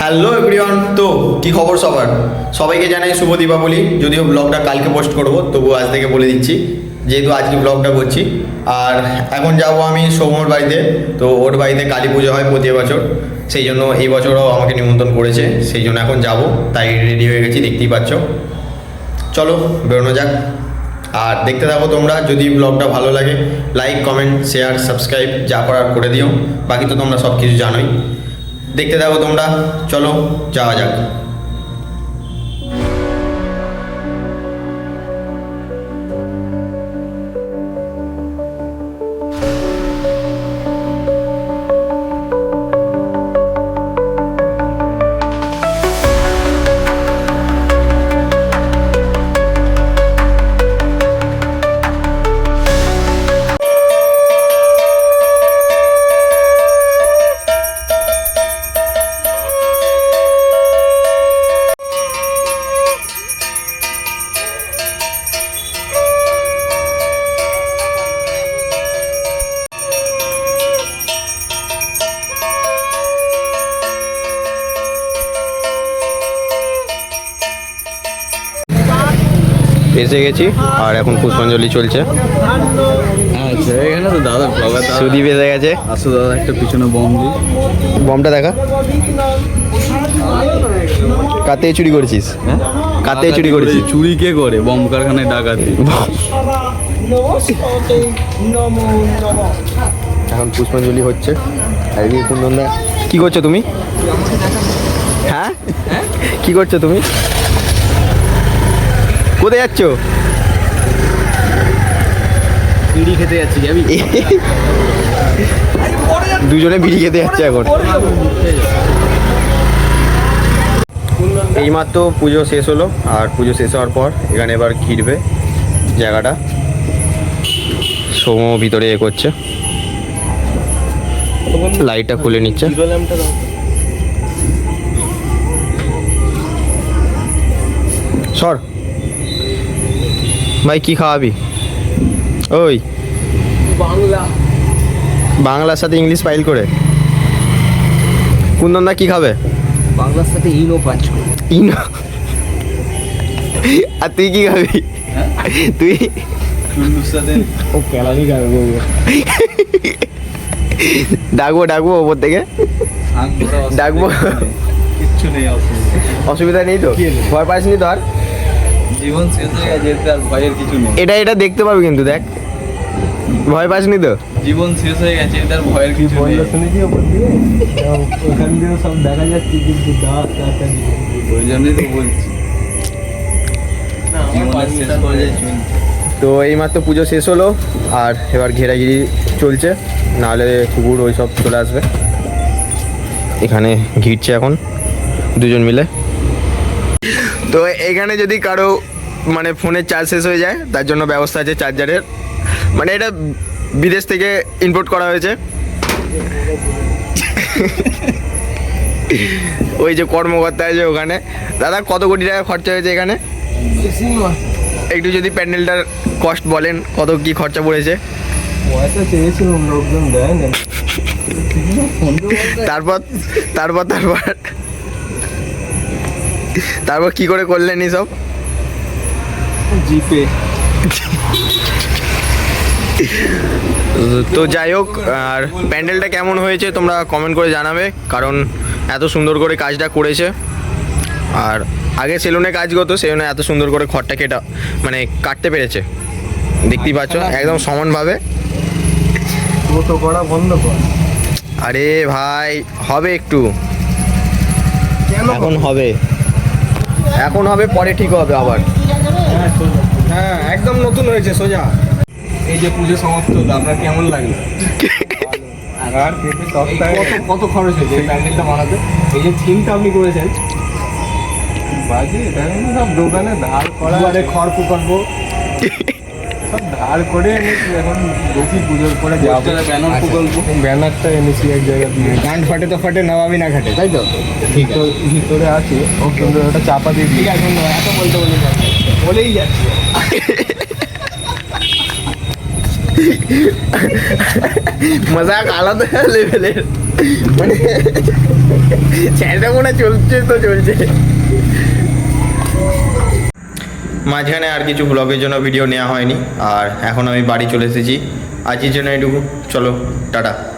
Hello everyone তো কি খবর সবার? সবাইকে জানাই শুভ দীপাবলি, যদিও ব্লগটা কালকে পোস্ট করব তবু আজ থেকে বলে দিচ্ছি, যেহেতু আজকে ব্লগটা করছি। আর এখন যাব আমি সৌমর বাড়িতে, তো ওর বাড়িতে কালী পুজো হয় প্রতি বছর সেই জন্য এই বছরও আমাকে নিমন্ত্রণ করেছে, সেই জন্য এখন যাব, তাই রেডি হয়ে গেছি, দেখতেই পাচ্ছ। চলো, বেরোনো যাক। আর দেখতে থাকো তোমরা, যদি ব্লগটা ভালো লাগে লাইক কমেন্ট শেয়ার সাবস্ক্রাইব যা করার করে দিও, বাকি তো তোমরা সব কিছু জানোই। দেখতে থাকো তোমরা। চলো যাওয়া যাক। এসে গেছি আর এখন পুষ্পাঞ্জলি চলছে। আচ্ছা এখানে তো দাদা সুদীপ এসে গেছে। আসো দাদা একটা পিছনে বম দি বমটা দেখা। কাতে চুরি করেছিস? হ্যাঁ? কাতে চুরি করেছিস? চুরি কে করে? বম কারখানায় ডাকাতি। এখন পুষ্পাঞ্জলি হচ্ছে। এদিকে কুন্দনদা কি করছ তুমি? হ্যাঁ? কি করছ তুমি? কোথায় যাচ্ছ? বিড়ি খেতে যাচ্ছি যাবি? দুজনে বিড়ি খেতে যাচ্ছে এখন। এইমাত্র পুজো শেষ হলো আর পুজো শেষ হওয়ার পর এখানে এবার ঘিরবে জায়গাটা। সোম ভিতরে এ করছে। লাইটটা খুলে নিচ্ছে। সর। ভাই কি খাওয়াবি? ওই। বাংলা। বাংলার সাথে ইংলিশ ফাইল করে। কুন্দনদা কি খাবে? বাংলার সাথে ইনো পাঁচ ইনো। আর তুই কি খাবি? তুই ও কেলানি খাবে ডাকবো ডাকবো ওপর থেকে। ডাকবো। কিচ্ছু নেই অসুবিধা নেই। তো? ভয় পাসনি তো আর? জীবন শেষ হয়ে গেছে এতে আর ভয়ের কিছু নেই। এটা এটা দেখতে পাবি কিন্তু দেখ। ভয় পাসনি তো? জীবন শেষ হয়ে গেছে এতে আর ভয়ের কিছু নেই। শুনেছি ওপর দিয়ে ওখান দিয়ে সব দেখা যাচ্ছে কিন্তু দাঁত দাঁত ওই জন্যই তো বলছি। তো এইমাত্র পুজো শেষ হলো আর এবার ঘেরাঘিরি চলছে। নাহলে কুকুর ওই সব চলে আসবে। এখানে ঘিরছে এখন দুজন মিলে। তো এখানে যদি কারও মানে ফোনের চার্জ শেষ হয়ে যায় তার জন্য ব্যবস্থা আছে চার্জারের মানে এটা বিদেশ থেকে ইম্পোর্ট করা হয়েছে। ওই যে কর্মকর্তা আছে ওখানে। দাদা কত কোটি টাকা খরচা হয়েছে এখানে? একটু যদি প্যান্ডেলটার কস্ট বলেন কত কি খরচা পড়েছে? তারপর তারপর তারপর। তারপর কি করে করলেন সব জিপে। তো যাই হোক আর প্যান্ডেলটা কেমন হয়েছে তোমরা কমেন্ট করে জানাবে কারণ এত সুন্দর করে কাজটা করেছে। আর আগে সেলুনে কাজ করতো সেলুনে এত সুন্দর করে খড়টা কেটা মানে কাটতে পেরেছে। দেখতেই পাচ্ছ একদম সমানভাবে। করা বন্ধ কর। আরে ভাই হবে একটু। কেন এখন হবে। এখন হবে পরে ঠিক হবে আবার। হ্যাঁ একদম নতুন হয়েছে সোজা। এই যে পুজো সমাপ্ত হলো আপনার কেমন লাগল? আর কত কত খরচ হয়েছে এই প্যান্ডেলটা বানাতে? এই যে থিমটা আপনি করেছেন। বাজে দেখেন সব দোকানে ধার করা খড় প্রকল্প ধার করে এনেছি এখন দেখি পুজোর পরে যাব। ব্যানার প্রকল্প। ব্যানারটা এনেছি এক জায়গা দিয়ে। গান ফাটে তো ফাটে নবাবি না ঘাটে তাই তো? ভিতর ভিতরে আছে ও কিন্তু ওটা চাপা দিয়ে ঠিক আছে এত বলতে বলি বলেই যাচ্ছি। মজাক আলাদা লেভেলের মানে চ্যানেলটা মনে চলছে তো চলছে। মাঝখানে আর কিছু ব্লগের জন্য ভিডিও নেওয়া হয়নি। আর এখন আমি বাড়ি চলে এসেছি। আজকের জন্য এটুকু। চলো, টাটা।